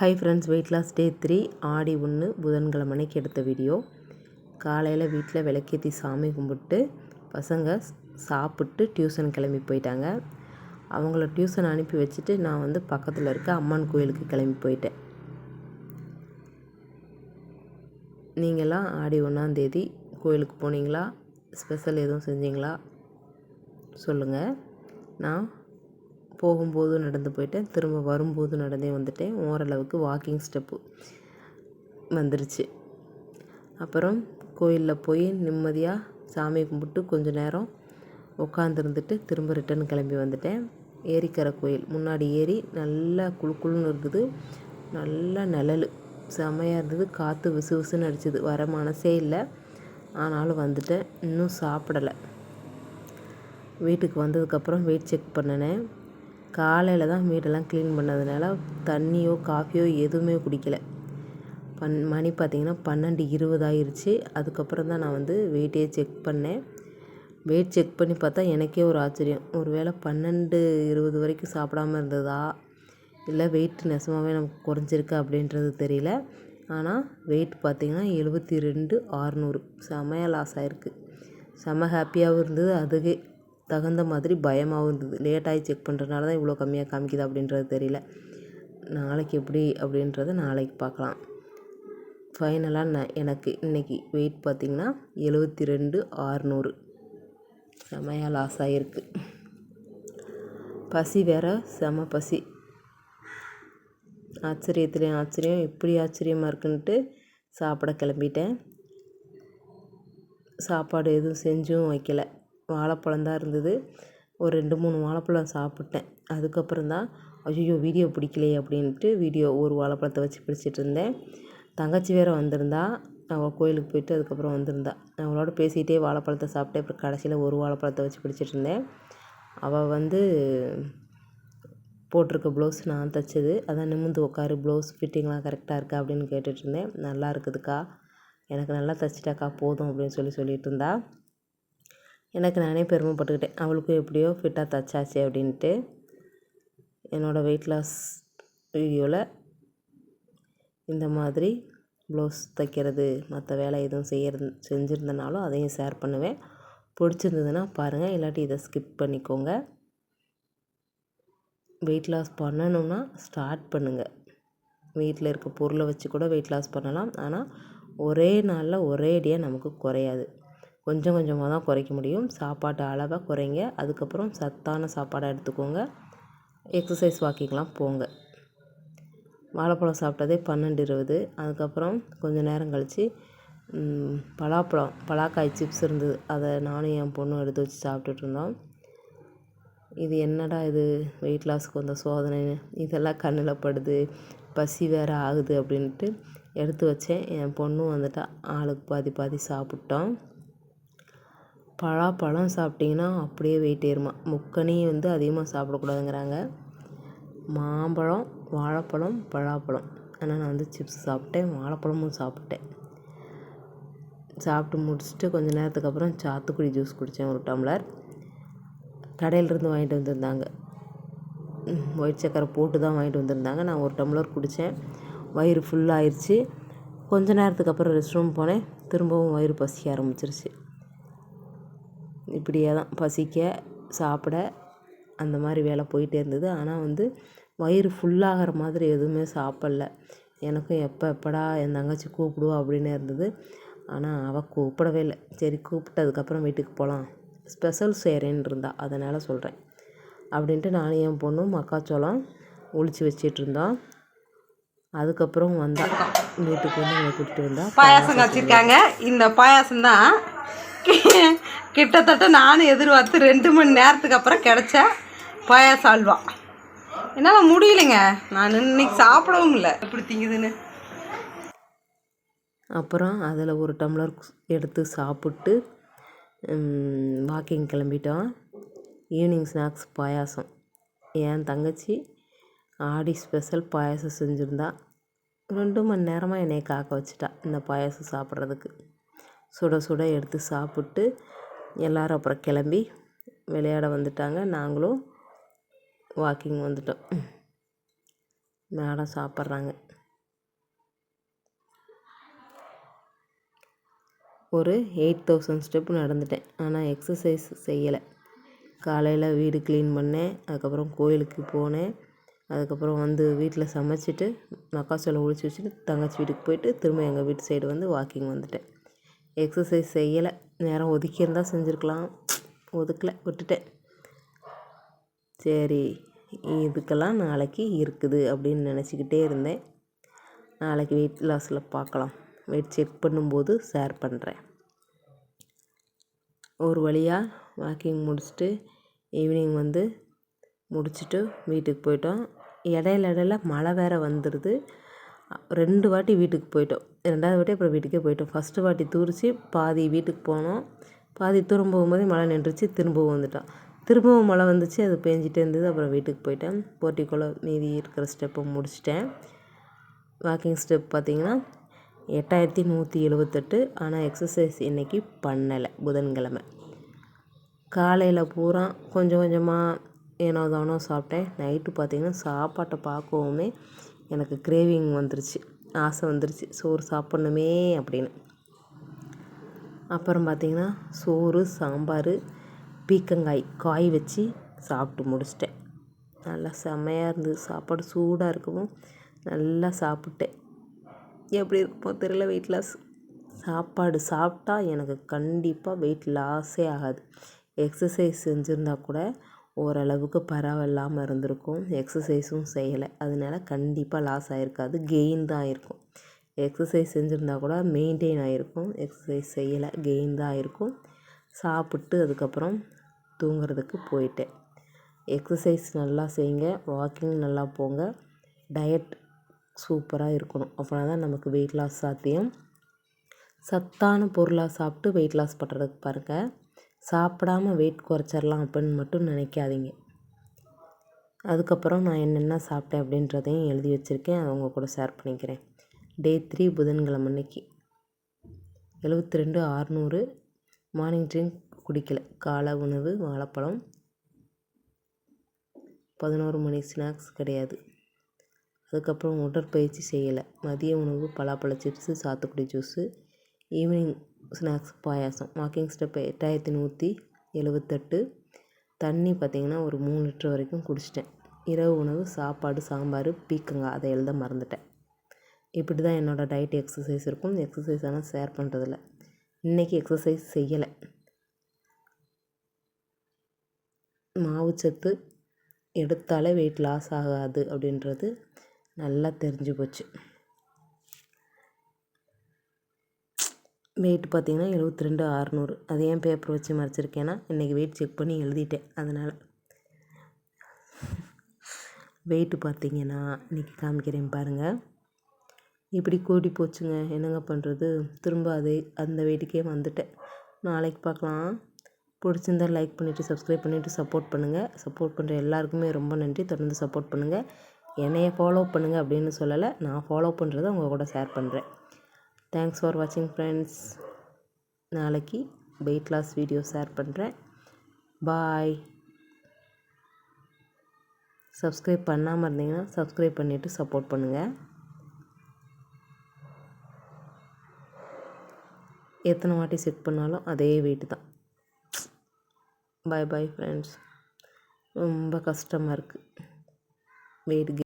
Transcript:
Hi friends weight loss day three ஆடி ஒன்று புதன்கிழமை அன்னைக்கு எடுத்த வீடியோ காலையில் வீட்டில் விளக்கேற்றி சாமி கும்பிட்டு பசங்க சாப்பிட்டு டியூஷன் கிளம்பி போயிட்டாங்க. அவங்கள டியூஷன் அனுப்பி வச்சுட்டு நான் வந்து பக்கத்தில் இருக்க அம்மன் கோயிலுக்கு கிளம்பி போயிட்டேன். நீங்களாம் ஆடி ஒன்றாந்தேதி கோயிலுக்கு போனீங்களா? ஸ்பெஷல் எதுவும் செஞ்சீங்களா? சொல்லுங்கள் நான் போகும்போது நடந்து போயிட்டேன். திரும்ப வரும்போது நடந்தே வந்துட்டேன். ஓரளவுக்கு வாக்கிங் ஸ்டெப்பு வந்துருச்சு. அப்புறம் கோயிலில் போய் நிம்மதியாக சாமி கும்பிட்டு கொஞ்சம் நேரம் உட்காந்துருந்துட்டு திரும்ப ரிட்டன் கிளம்பி வந்துட்டேன். ஏரிக்கரை கோயில். முன்னாடி ஏரி நல்லா குழு குழுன்னு இருக்குது. நல்லா நிழல். செமையாக இருந்தது. காற்று விசு விசுன்னு அடிச்சுது. வர மனசே இல்லை. ஆனாலும் வந்துட்டேன். இன்னும் சாப்பிடலை. வீட்டுக்கு வந்ததுக்கப்புறம் வெயிட் செக் பண்ணினேன். காலையில் தான் வீடெல்லாம் க்ளீன் பண்ணதுனால தண்ணியோ காஃபியோ எதுவுமே குடிக்கல. பன் மணி பார்த்திங்கன்னா பன்னெண்டு இருபது ஆயிடுச்சு அதுக்கப்புறம் தான் நான் வந்து வெயிட்டே செக் பண்ணேன். வெயிட் செக் பண்ணி பார்த்தா எனக்கே ஒரு ஆச்சரியம். ஒரு வேளை பன்னெண்டு இருபது வரைக்கும் சாப்பிடாம இருந்ததா? இல்லை வெயிட் நெசமாகவே நமக்கு குறைஞ்சிருக்கு அப்படின்றது தெரியல. ஆனால் வெயிட் பார்த்திங்கன்னா எழுபத்தி ரெண்டு ஆறுநூறு. செமையாக லாஸ் ஆகிருக்கு செம ஹாப்பியாகவும் இருந்தது. அதுவே தகுந்த மாதிரி பயமாகவும் இருந்தது. லேட்டாகி செக் பண்ணுறதுனால தான் இவ்வளோ கம்மியாக காமிக்குது அப்படின்றது தெரியல. நாளைக்கு எப்படி அப்படின்றத நாளைக்கு பார்க்கலாம். ஃபைனலாக நான் எனக்கு இன்றைக்கி வெயிட் பார்த்திங்கன்னா எழுபத்தி ரெண்டு ஆறுநூறு. செமையாக லாஸ் ஆகிருக்கு பசி வேறு செம பசி. ஆச்சரியத்துலேயும் ஆச்சரியம் எப்படி ஆச்சரியமாக இருக்குன்ட்டு சாப்பிட கிளம்பிட்டேன். சாப்பாடு எதுவும் செஞ்சும் வைக்கலை. வாழைப்பழம் தான் இருந்தது. ஒரு ரெண்டு மூணு வாழைப்பழம் சாப்பிட்டேன். அதுக்கப்புறம் தான் ஐயோ வீடியோ பிடிக்கலையே அப்படின்ட்டு வீடியோ ஒரு வாழைப்பழத்தை வச்சு பிடிச்சிட்டு இருந்தேன். தங்கச்சி வேறு வந்திருந்தா அவள் கோயிலுக்கு போயிட்டு அதுக்கப்புறம் வந்திருந்தா. அவளோட பேசிகிட்டே வாழைப்பழத்தை சாப்பிட்டேன். அப்புறம் கடைசியில் ஒரு வாழைப்பழத்தை வச்சு பிடிச்சிட்டு இருந்தேன். அவள் வந்து போட்டிருக்க ப்ளவுஸ் நான் தைச்சது. அதான் நிமிந்து உட்காரு ப்ளவுஸ் ஃபிட்டிங்லாம் கரெக்டாக இருக்கா அப்படின்னு கேட்டுட்ருந்தேன் நல்லா இருக்குதுக்கா. எனக்கு நல்லா தைச்சிட்டாக்கா போதும் அப்படின்னு சொல்லி சொல்லிகிட்டு இருந்தா. எனக்கு நானே பெருமைப்பட்டுக்கிட்டேன் அவளுக்கும் எப்படியோ ஃபிட்டாக தச்சாச்சு அப்படின்ட்டு. என்னோடய வெயிட் லாஸ் வீடியோவில் இந்த மாதிரி ப்ளவுஸ் தைக்கிறது மற்ற வேலை எதுவும் செய்யறது செஞ்சுருந்தனாலும் அதையும் ஷேர் பண்ணுவேன். பிடிச்சிருந்ததுன்னா பாருங்கள் இல்லாட்டி இதை ஸ்கிப் பண்ணிக்கோங்க. வெயிட் லாஸ் பண்ணணும்னா ஸ்டார்ட் பண்ணுங்கள் வீட்டில் இருக்க பொருளை வச்சு கூட வெயிட் லாஸ் பண்ணலாம். ஆனால் ஒரே நாளில் ஒரே அடியாக நமக்கு குறையாது. கொஞ்சம் கொஞ்சமாக தான் குறைக்க முடியும். சாப்பாட்டு அளவை குறைங்க. அதுக்கப்புறம் சத்தான சாப்பாடாக எடுத்துக்கோங்க. எக்ஸசைஸ் வாக்கிங்லாம் போங்க. வாழைப்பழம் சாப்பிட்டதே பன்னெண்டு இருபது. அதுக்கப்புறம் கொஞ்சம் நேரம் கழித்து பலாப்பழம் பலாக்காய் சிப்ஸ் இருந்தது அதை நானும் என் பொண்ணும் எடுத்து வச்சு சாப்பிட்டுட்டு இருந்தோம். இது என்னடா இது? வெயிட் லாஸ்க்கு வந்த சோதனை இதெல்லாம் கண்ணில் படுது. பசி வேறு ஆகுது அப்படின்ட்டு எடுத்து வச்சேன். என் பொண்ணும் வந்துட்டா ஆளுக்கு பாதி பாதி சாப்பிட்டோம். பலாப்பழம் சாப்பிட்டிங்கன்னா அப்படியே வெயிட் ஏறுமா. முக்கனி வந்து அதிகமாக சாப்பிடக்கூடாதுங்கிறாங்க. மாம்பழம் வாழைப்பழம் பலாப்பழம். ஆனால் நான் வந்து சிப்ஸ் சாப்பிட்டேன் வாழைப்பழமும் சாப்பிட்டேன். சாப்பிட்டு முடிச்சுட்டு கொஞ்சம் நேரத்துக்கு அப்புறம் சாத்துக்குடி ஜூஸ் குடித்தேன் ஒரு டம்ளர். கடையிலேருந்து வாங்கிட்டு வந்திருந்தாங்க. ஒயிட் சக்கரை போட்டு தான் வாங்கிட்டு வந்திருந்தாங்க. நான் ஒரு டம்ளர் குடித்தேன் வயிறு ஃபுல்லாகிடுச்சு கொஞ்ச நேரத்துக்கு அப்புறம் ரெஸ்ட் ரூம் போனேன். திரும்பவும் வயிறு பசிக்க ஆரம்பிச்சிருச்சு. இப்படியே தான் பசிக்க சாப்பிட அந்த மாதிரி வேலை போயிட்டே இருந்தது. ஆனால் வந்து வயிறு ஃபுல்லாகிற மாதிரி எதுவுமே சாப்பிட்ல. எனக்கும் எப்போ எப்படா என் தங்கச்சி கூப்பிடுவா அப்படின்னு இருந்தது. ஆனால் அவள் கூப்பிடவே இல்லை. சரி கூப்பிட்டதுக்கப்புறம் வீட்டுக்கு போகலாம் ஸ்பெஷல் செய்கிறேன்னு இருந்தா அதனால் சொல்கிறேன் அப்படின்ட்டு நானும் என் பொண்ணும் மக்காச்சோளம் ஒழிச்சு வச்சிட்டு இருந்தோம் அதுக்கப்புறம் வந்தா வீட்டுக்கு வந்து கூப்பிட்டு கூட்டிகிட்டு வந்தா. பாயாசம் வச்சுருக்காங்க இந்த பாயாசம் தான் கிட்டத்தட்ட நானும் எதிர்பார்த்து ரெண்டு மணி நேரத்துக்கு அப்புறம் கிடச்ச பாயாசம் அல்வா. என்னால் முடியலைங்க. நான் இன்னைக்கு சாப்பிடவும் இல்லை. எப்படி திங்குதுன்னு? அப்புறம் அதில் ஒரு டம்ளர் எடுத்து சாப்பிட்டு வாக்கிங் கிளம்பிட்டோம். ஈவினிங் ஸ்நாக்ஸ் பாயாசம். என் தங்கச்சி ஆடி ஸ்பெஷல் பாயாசம் செஞ்சுருந்தா. ரெண்டு மணி நேரமாக என்னை காக்க வச்சுட்டா இந்த பாயாசம் சாப்பிட்றதுக்கு. சுட சுட எடுத்து சாப்பிட்டு எல்லோரும் அப்புறம் கிளம்பி விளையாட வந்துட்டாங்க. நாங்களும் வாக்கிங் வந்துட்டோம். மேடம் சாப்பிட்றாங்க. ஒரு எயிட் தௌசண்ட் ஸ்டெப் நடந்துட்டேன். ஆனால் எக்ஸசைஸ் செய்யலை. காலையில் வீடு க்ளீன் பண்ணேன். அதுக்கப்புறம் கோயிலுக்கு போனேன். அதுக்கப்புறம் வந்து வீட்டில் சமைச்சிட்டு மக்காச்சோளம் ஒழிச்சு வச்சுட்டு தங்கச்சி வீட்டுக்கு போயிட்டு திரும்ப எங்கள் வீட்டு சைடு வந்து வாக்கிங் வந்துட்டேன். எக்ஸசைஸ் செய்யலை. நேரம் ஒதுக்கியிருந்தா செஞ்சுருக்கலாம். ஒதுக்கலை விட்டுட்டேன். சரி இதுக்கெல்லாம் நாளைக்கு இருக்குது அப்படின்னு நினச்சிக்கிட்டே இருந்தேன். நாளைக்கு வெயிட் லாஸில் பார்க்கலாம். வெயிட் செக் பண்ணும்போது ஷேர் பண்ணுறேன் ஒரு வழியாக வாக்கிங் முடிச்சுட்டு ஈவினிங் வந்து முடிச்சுட்டு வீட்டுக்கு போயிட்டோம். இடையில இடையில மழை வேறு வந்துடுது ரெண்டு வாட்டி வீட்டுக்கு போயிட்டோம். ரெண்டாவது வாட்டி அப்புறம் வீட்டுக்கே போயிட்டோம். ஃபஸ்ட்டு வாட்டி தூரிச்சு பாதி வீட்டுக்கு போனோம். பாதி தூரம் போகும்போதே மழை நின்றுச்சு திரும்பவும் வந்துட்டோம். திரும்பவும் மழை வந்துச்சு அது பேஞ்சிட்டே இருந்தது. அப்புறம் வீட்டுக்கு போயிட்டேன். போட்டிக்குள்ளே மீதி இருக்கிற ஸ்டெப்பை முடிச்சிட்டேன். வாக்கிங் ஸ்டெப் பார்த்திங்கன்னா எட்டாயிரத்தி நூற்றி எழுபத்தெட்டு ஆனால் எக்ஸசைஸ் இன்றைக்கி பண்ணலை புதன்கிழமை. காலையில் பூரா கொஞ்சம் கொஞ்சமாக ஏனோ தானோ சாப்பிட்டேன். நைட்டு பார்த்திங்கன்னா சாப்பாட்டை பார்க்கவுமே எனக்கு கிரேவிங் வந்துருச்சு. ஆசை வந்துருச்சு. சோறு சாப்பிட்ணுமே அப்படின்னு. அப்புறம் பார்த்திங்கன்னா சோறு சாம்பார் பீக்கங்காய் காய் வச்சு சாப்பிட்டு முடிச்சிட்டேன். நல்லா செம்மையாக இருந்தது. சாப்பாடு சூடாக இருக்கவும் நல்லா சாப்பிட்டேன். எப்படி இருக்குமோ தெரியல வெயிட் லாஸ் சாப்பாடு சாப்பிட்டா எனக்கு கண்டிப்பாக வெயிட் லாஸே ஆகாது. எக்ஸசைஸ் செஞ்சுருந்தா கூட ஓரளவுக்கு பரவாயில்லாமல் இருந்திருக்கும். எக்ஸசைஸும் செய்யலை. அதனால கண்டிப்பாக லாஸ் ஆகிருக்காது கெயின் தான் ஆகிருக்கும் எக்ஸசைஸ் செஞ்சுருந்தா கூட மெயின்டைன் ஆகிருக்கும் எக்ஸசைஸ் செய்யலை. கெயின் தான் ஆகிருக்கும் சாப்பிட்டு அதுக்கப்புறம் தூங்குறதுக்கு போயிட்டேன். எக்ஸசைஸ் நல்லா செய்யுங்க. வாக்கிங் நல்லா போங்க. டயட் சூப்பராக இருக்கணும். அப்படின்னா தான் நமக்கு வெயிட் லாஸ் சாத்தியம். சத்தான பொருளாக சாப்பிட்டு வெயிட் லாஸ் பண்ணுறதுக்கு பாருங்கள் சாப்பிடாம வெயிட் குறைச்சிடலாம் அப்படின்னு மட்டும் நினைக்காதீங்க. அதுக்கப்புறம் நான் என்னென்ன சாப்பிட்டேன் அப்படின்றதையும் எழுதி வச்சுருக்கேன். அதை உங்கள் கூட ஷேர் பண்ணிக்கிறேன். டே த்ரீ புதன்கிழமை அன்னைக்கு. எழுபத்தி ரெண்டு ஆறுநூறு. மார்னிங் ட்ரிங்க் குடிக்கலை. காலை உணவு வாழைப்பழம். பதினோரு மணி ஸ்நாக்ஸ் கிடையாது. அதுக்கப்புறம் உடற்பயிற்சி செய்யலை. மதிய உணவு பலாப்பழ சிப்ஸு சாத்துக்குடி juice evening snacks payasam. Walking step எட்டாயிரத்தி நூற்றி எழுபத்தெட்டு தண்ணி பார்த்திங்கன்னா ஒரு மூணு லிட்டர் வரைக்கும் குடிச்சிட்டேன். இரவு உணவு சாப்பாடு சாம்பார் பீக்கங்காய் அதை எழுத மறந்துட்டேன். இப்படி தான் என்னோடய டயட் எக்ஸசைஸ் இருக்கும். எக்ஸசைஸ் ஆனால் ஷேர் பண்ணுறதில்ல இன்றைக்கி எக்ஸசைஸ் செய்யலை. மாவுச்சத்து எடுத்தாலே வெயிட் லாஸ் ஆகாது அப்படின்றது நல்லா தெரிஞ்சு போச்சு. வெயிட் பார்த்திங்கன்னா எழுபத்தி ரெண்டு அறநூறு. அது ஏன் பேப்பர் வச்சு மறைச்சிருக்கேன்னா இன்றைக்கி வெயிட் செக் பண்ணி எழுதிட்டேன். அதனால். வெயிட்டு பார்த்திங்கன்னா இன்றைக்கி காமிக்கிறேன் பாருங்கள் இப்படி கூடி போச்சுங்க. என்னங்க பண்ணுறது திரும்ப அதே அந்த வெயிட்டுக்கே வந்துட்டேன். நாளைக்கு பார்க்கலாம். பிடிச்சிருந்தா லைக் பண்ணிவிட்டு சப்ஸ்கிரைப் பண்ணிவிட்டு சப்போர்ட் பண்ணுங்கள் சப்போர்ட் பண்ணுற எல்லாருக்குமே ரொம்ப நன்றி. தொடர்ந்து சப்போர்ட் பண்ணுங்கள் என்னையை ஃபாலோ பண்ணுங்கள் அப்படின்னு சொல்லலை நான் ஃபாலோ பண்ணுறதை உங்கள் கூட ஷேர் பண்ணுறேன் தேங்க்ஸ் ஃபார் வாட்சிங் ஃப்ரெண்ட்ஸ் நாளைக்கு வெயிட் லாஸ் வீடியோ ஷேர் பண்ணுறேன் பாய் சப்ஸ்கிரைப் பண்ணாமல் இருந்தீங்கன்னா சப்ஸ்கிரைப் பண்ணிவிட்டு சப்போர்ட் பண்ணுங்கள் எத்தனை வாட்டி செட் பண்ணாலும் அதே வெயிட் தான். பாய் பாய் ஃப்ரெண்ட்ஸ் ரொம்ப கஷ்டமாக இருக்குது வெயிட்